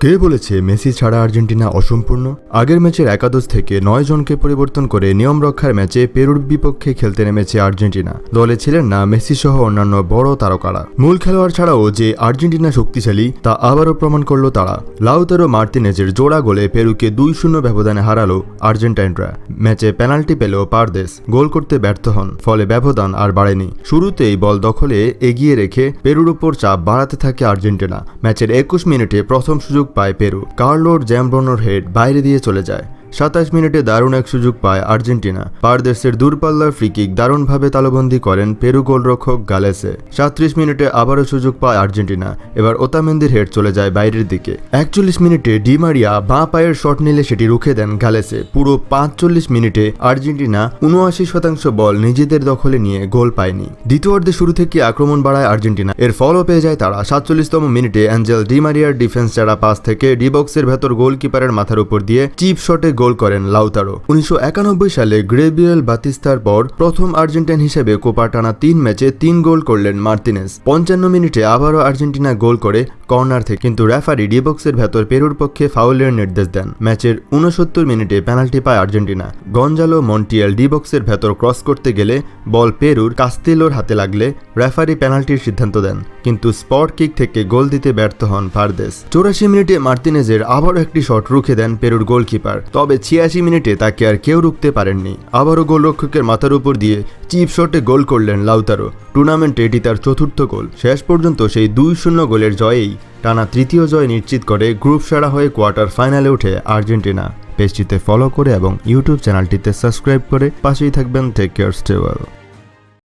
কে বলেছে মেসি ছাড়া আর্জেন্টিনা অসম্পূর্ণ? আগের ম্যাচের একাদশ থেকে নয় জনকে পরিবর্তন করে নিয়ম রক্ষার ম্যাচে পেরুর বিপক্ষে খেলতে নেমেছে আর্জেন্টিনা। দলে ছিলেন না মেসি সহ অন্যান্য বড় তারকারা। মূল খেলোয়াড় ছাড়াও যে আর্জেন্টিনা শক্তিশালী, তা আবারও প্রমাণ করল তারা। লাউতারো মার্তিনেজের জোড়া গোলে পেরুকে দুই শূন্য ব্যবধানে হারালো আর্জেন্টাইনরা। ম্যাচে পেনাল্টি পেল পারদেশ গোল করতে ব্যর্থ হন, ফলে ব্যবধান আর বাড়েনি। শুরুতেই বল দখলে এগিয়ে রেখে পেরুর উপর চাপ বাড়াতে থাকে আর্জেন্টিনা। ম্যাচের একুশ মিনিটে প্রথম সুযোগ পায় পেরু। কার্লোর জ্যামব্রনোর হেড বাইরে দিয়ে চলে যায়। সাতাশ মিনিটে দারুণ এক সুযোগ পায় আর্জেন্টিনা। পারদেশের দূরপাল্লার ফ্রিকিক দারুণভাবে তালবন্দি করেন পেরু গোলরক্ষক গালেসে। সাত্রিশ মিনিটে আবারও সুযোগ পায় আর্জেন্টিনা। এবার ওতামেন্দির হেড চলে যায় বাইরের দিকে। একচল্লিশ মিনিটে ডিমারিয়া বাঁ পায়ের শট নিলে সেটি রুখে দেন গালেসে। পুরো পাঁচচল্লিশ মিনিটে আর্জেন্টিনা উনআশি শতাংশ বল নিজেদের দখলে নিয়ে গোল পায়নি। দ্বিতীয়ার্ধে শুরু থেকে আক্রমণ বাড়ায় আর্জেন্টিনা। এর ফলও পেয়ে যায় তারা। সাতচল্লিশতম মিনিটে অ্যাঞ্জেল ডিমারিয়ার ডিফেন্স ছাড়া পাস থেকে ডিবক্সের ভেতর গোলকিপারের মাথার উপর দিয়ে চিপ শটে গোল করেন লাউতারো। উনিশশো একানব্বই সালে গ্রেবিয়েল বাতিস্তার পর প্রথম আর্জেন্টাইন হিসেবে কোপা টানা তিন ম্যাচে তিন গোল করলেন মার্তিনেস। পঞ্চান্ন মিনিটে আবারও আর্জেন্টিনা গোল করে কর্নার থেকে, কিন্তু রেফারি ডিবক্সের ভেতর পেরুর পক্ষে ফাউলের নির্দেশ দেন। ম্যাচের উনসত্তর মিনিটে পেনাল্টি পায় আর্জেন্টিনা। গঞ্জালো মন্টিয়াল ডিবক্সের ভেতর ক্রস করতে গেলে বল পেরুর কাস্তিলোর হাতে লাগলে রেফারি পেনাল্টির সিদ্ধান্ত দেন, কিন্তু স্পট কিক থেকে গোল দিতে ব্যর্থ হন পারদেস চৌরাশি মিনিটে মার্তিনেজের আবারও একটি শট রুখে দেন পেরুর গোলকিপার। তবে ছিয়াশি মিনিটে তাকে আর কেউ রুখতে পারেননি। আবারও গোলরক্ষকের মাথার উপর দিয়ে চিপ শটে গোল করলেন লাউতারো। টুর্নামেন্টে এটি তার চতুর্থ গোল। শেষ পর্যন্ত সেই দুই শূন্য গোলের জয়েই টানা তৃতীয় জয় নিশ্চিত করে গ্রুপ সেরা হয়ে কোয়ার্টার ফাইনালে ওঠে আর্জেন্টিনা। পেজটিতে ফলো করে এবং ইউটিউব চ্যানেলটিতে সাবস্ক্রাইব করে পাশেই থাকবেন টেক কেয়ার স্টেওয়েল